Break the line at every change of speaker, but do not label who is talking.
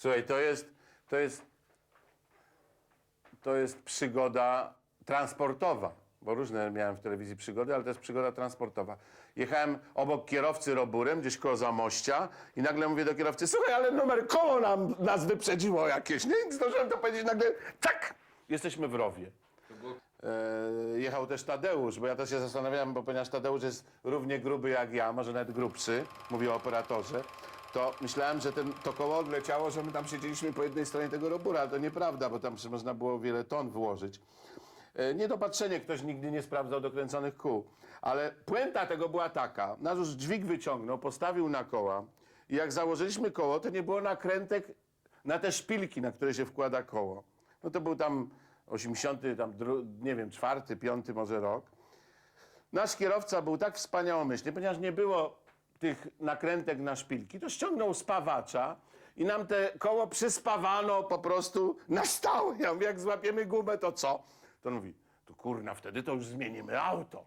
Słuchaj, to jest, to jest, to jest przygoda transportowa, bo różne miałem w telewizji przygody, ale to jest przygoda transportowa. Jechałem obok kierowcy roburem, gdzieś koło Zamościa i nagle mówię do kierowcy, słuchaj, ale numer koło nam, nas wyprzedziło jakieś, nie? I zdążyłem to powiedzieć, nagle tak, jesteśmy w rowie. E, jechał też Tadeusz, bo ja też się zastanawiałem, bo ponieważ Tadeusz jest równie gruby jak ja, może nawet grubszy, mówię o operatorze, to myślałem, że ten, to koło odleciało, że my tam siedzieliśmy po jednej stronie tego robura, ale to nieprawda, bo tam można było wiele ton włożyć. E, Niedopatrzenie, ktoś nigdy nie sprawdzał dokręconych kół. Ale puenta tego była taka, już dźwig wyciągnął, postawił na koła i jak założyliśmy koło, to nie było nakrętek na te szpilki, na które się wkłada koło. No to był tam 80, tam, nie wiem, czwarty, piąty może rok. Nasz kierowca był tak wspaniałomyślny, ponieważ nie było tych nakrętek na szpilki, to ściągnął spawacza i nam te koło przyspawano po prostu na stałe. Ja mówię, jak złapiemy gumę, to co? To on mówi, to kurna, wtedy to już zmienimy auto.